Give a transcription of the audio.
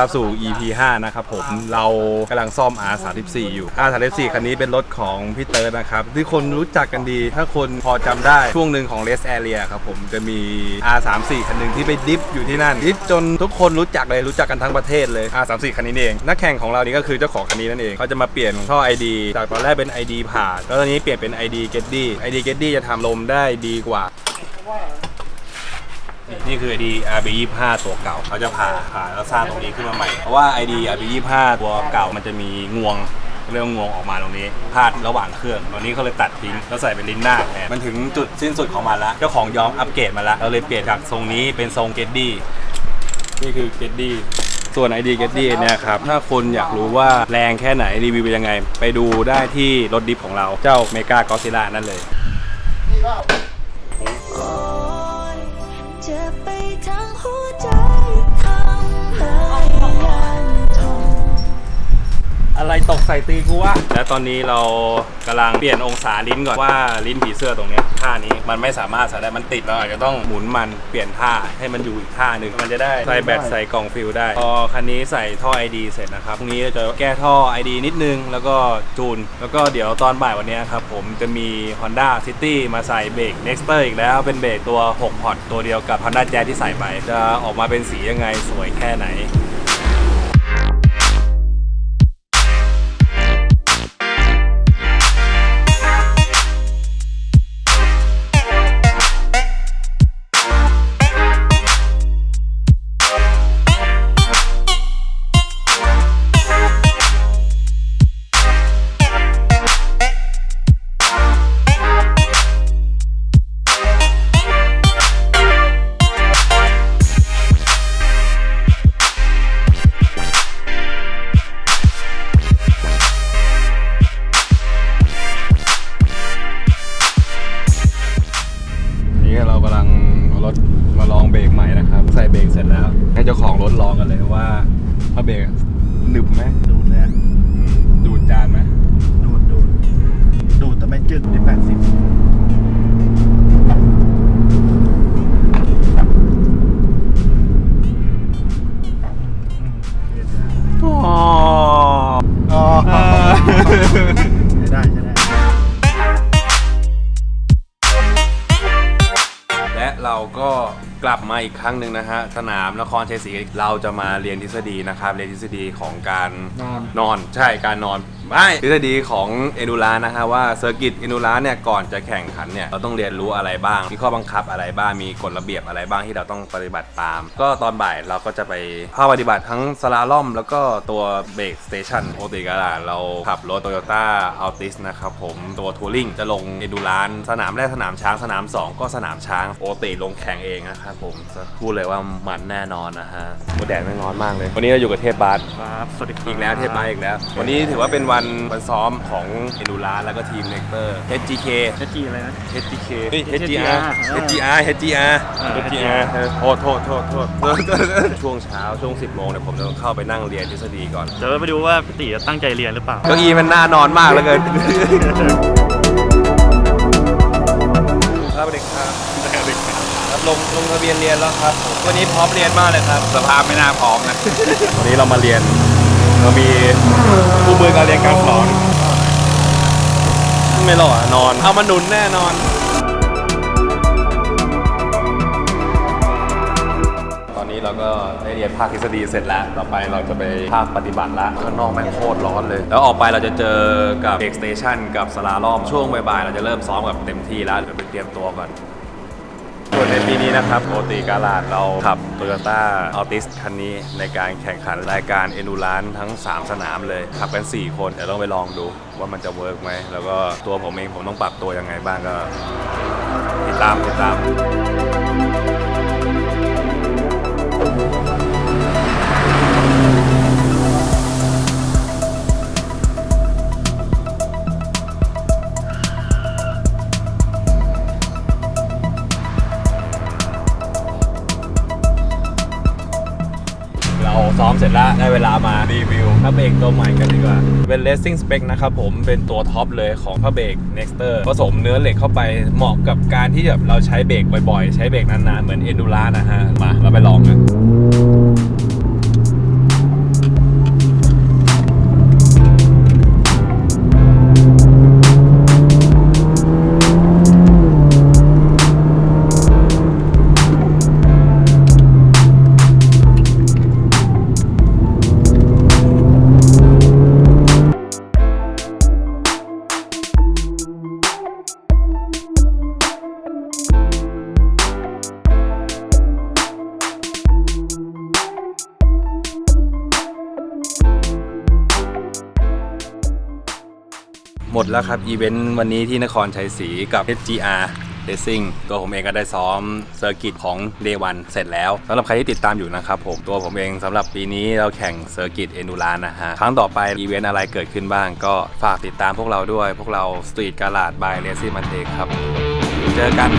รับสู่ EP 5 นะครับผมเรากำลังซ่อม R34 อยู่ R34 คันนี้เป็นรถของพี่เติร์ดนะครับ ที่คนรู้จักกันดี ถ้าคนพอจำได้ช่วงหนึ่งของ Rest Area ครับผมจะมี R34 คันหนึ่งที่ไปดิฟอยู่ที่นั่น ดิฟจนทุกคนรู้จักเลยรู้จักกันทั้งประเทศเลย R34 คันนี้เอง นักแข่งของเรานี่ก็คือเจ้าของคันนี้นั่นเองเขาจะมาเปลี่ยนท่อ ID จากตอนแรกเป็น ID ผ่านแล้วตอนนี้เปลี่ยนเป็น ID Getty ID Getty จะทำลมได้ดีกว่า นี่คือ ID RB 25 ตัวเก่าเขาจะผ่าผ่าแล้วสร้างตรงนี้ขึ้นมาใหม่ เพราะว่า ID RB 25 ตัวเก่ามันจะมีงวงเรื่องงวงออกมาตรงนี้พาดระหว่างเครื่องตอนนี้เขาเลยตัดทิ้งแล้วใส่เป็นลิ้นหน้าแทนมันถึงจุดสิ้นสุดของมันล้วเจ้าของยอมอัปเกรดมาล้วเราเลยเปลี่ยนจากทรงนี้เป็นทรงเกดดี้นี่คือเกดดี้ส่วน ID เกดดี้เนี่ยครับ ถ้าคนอยากรู้ว่าแรงแค่ไหนรีวิวเป็นยังไง ไปดูได้ที่รถดิฟของเราเจ้าเมกากอซิล่านั่นเลยโตกใส่ตีกูวะและตอนนี้เรากำลังเปลี่ยนองศาลิ้นก่อนว่าลิ้นผีเสื้อตรงเนี้ยท่านี้มันไม่สามารถใส่ได้มันติดเราอาจจะต้องหมุนมันเปลี่ยนท่าให้มันอยู่อีกท่าหนึ่งมันจะได้ใส่แบตใส่กล่องฟิลได้พอคันนี้ใส่ท่อ ID เสร็จนะครับพรุ่งนี้เราจะแก้ท่อ ID นิดนึงแล้วก็จูน แล้วก็เดี๋ยวตอนบ่ายวันนี้ครับผมจะมี Honda City มาใส่เบรก Nexter อีกแล้วเป็นเบรกตัว6พอร์ตตัวเดียวกับ Honda Jazz ที่ใส่ไปจะออกมาเป็นสียังไงสวยแค่ไหน เจ้าของรถลองกันเลยว่าว่าเบรกหนึบไหมดูดเลยอะดูดจานไหมดูดดูดดูดแต่ไม่จึ๊กที่แปดสิบอ๋ออ๋อเออใช้ได้ใช้ได้ และเราก็ กลับมาอีกครั้งหนึ่งนะฮะสนามนครชัยศรีเราจะมาเรียนทฤษฎีนะครับเรียนทฤษฎีของการนอน นอนใช่การนอน ไม่ทฤษฎีของเอนูรานะฮะว่าเซอร์กิตเอนูราเนี่ยก่อนจะแข่งขันเนี่ยเราต้องเรียนรู้อะไรบ้าง มีข้อบังคับอะไรบ้าง มีกฎระเบียบอะไรบ้างที่เราต้องปฏิบัติตาม ก็ตอนบ่ายเราก็จะไปภาคปฏิบัติทั้งสลาล่อม แล้วก็ตัวเบรกสเตชันโอติกาลาเราขับรถโตโยต้าอัลติสนะครับผมตัวทัวริงจะลงเอนูรานสนามแรกสนามช้างสนาม 2 ก็สนามช้างโอติลงแข่งเองนะครับผมจะพูดเลยว่ามันแน่นอนนะฮะโอ้แดดไม่ร้อนมากเลย วันนี้เราอยู่กับเทพบาสครับสวัสดีครับอีกแล้วเทปมาอีกแล้ว วันนี้ถือว่าเป็นวันวันซ้อมของเอนูราแล้วก็ทีมเนกเตอร์ HGK เอจีอะไรนะ HGK เฮ้ย HGR HGR HGR อ่า HGR โทษโทษโทษโทษโทษช่วงเช้าช่วง 10โมงเนี่ยผมจะเข้าไปนั่งเรียนทฤษฎีก่อน เดี๋ยวไปดูว่าพี่ติจะตั้งใจเรียนหรือเปล่า เก้าอี้มันน่านอนมากเหลือเกิน ครับสวัสดีครับครับลงลงทะเบียนเรียนแล้วครับผมวันนี้พร้อมเรียนมากเลยครับ สภาพไม่น่าพร้อมนะ วันนี้เรามาเรียน เรามีคู่มือการเรียนการสอน ไม่หรอกอะนอน เอามาหนุนแน่นอน ตอนนี้เราก็ได้เรียนภาคทฤษฎีเสร็จแล้ว ต่อไปเราจะไปภาคปฏิบัติละข้างนอกแม่งโคตรร้อนเลย แล้วออกไปเราจะเจอกับเอกสเตชันกับสลาลอมช่วงบ่ายๆเราจะเริ่มซ้อมกับเต็มที่แล้วเดี๋ยวไปเตรียมตัวก่อน ปีนี้นะครับโอติกาลาดเราขับ t o y ยต้าอัลติสคันนี้ในการแข่งขันรายการเอนูรานทั้ง 3 สนามเลย ขับกัน 4 คนเดี๋ยวต้องไปลองดูว่ามันจะเวิร์กไหม แล้วก็ตัวผมเองผมต้องปรับตัวยังไงบ้างก็ ติดตามติดตาม เราซ้อมเสร็จแล้วได้เวลามารีวิวพระเบรกตัวใหม่กันดีกว่า เป็น Racing Spec นะครับผมเป็นตัวท็อปเลยของพระเบรก Nexter ผสมเนื้อเหล็กเข้าไปเหมาะกับการที่แบบเราใช้เบรกบ่อยๆ ใช้เบรกนานๆ เหมือน Endura นะฮะ มาเราไปลองกัน หมดแล้วครับอีเวนต์วันนี้ที่นครชัยศรีกับ HGR Racing ตัวผมเองก็ได้ซ้อมเซอร์กิตของ Day 1เสร็จแล้วสำหรับใครที่ติดตามอยู่นะครับผมตัวผมเองสำหรับปีนี้เราแข่งเซอร์กิตเอนูรานะฮะ ครั้งต่อไปอีเวนต์อะไรเกิดขึ้นบ้าง ก็ฝากติดตามพวกเราด้วย พวกเราสตรีทกาลาดบายเรซี่มันเดครับ เจอกัน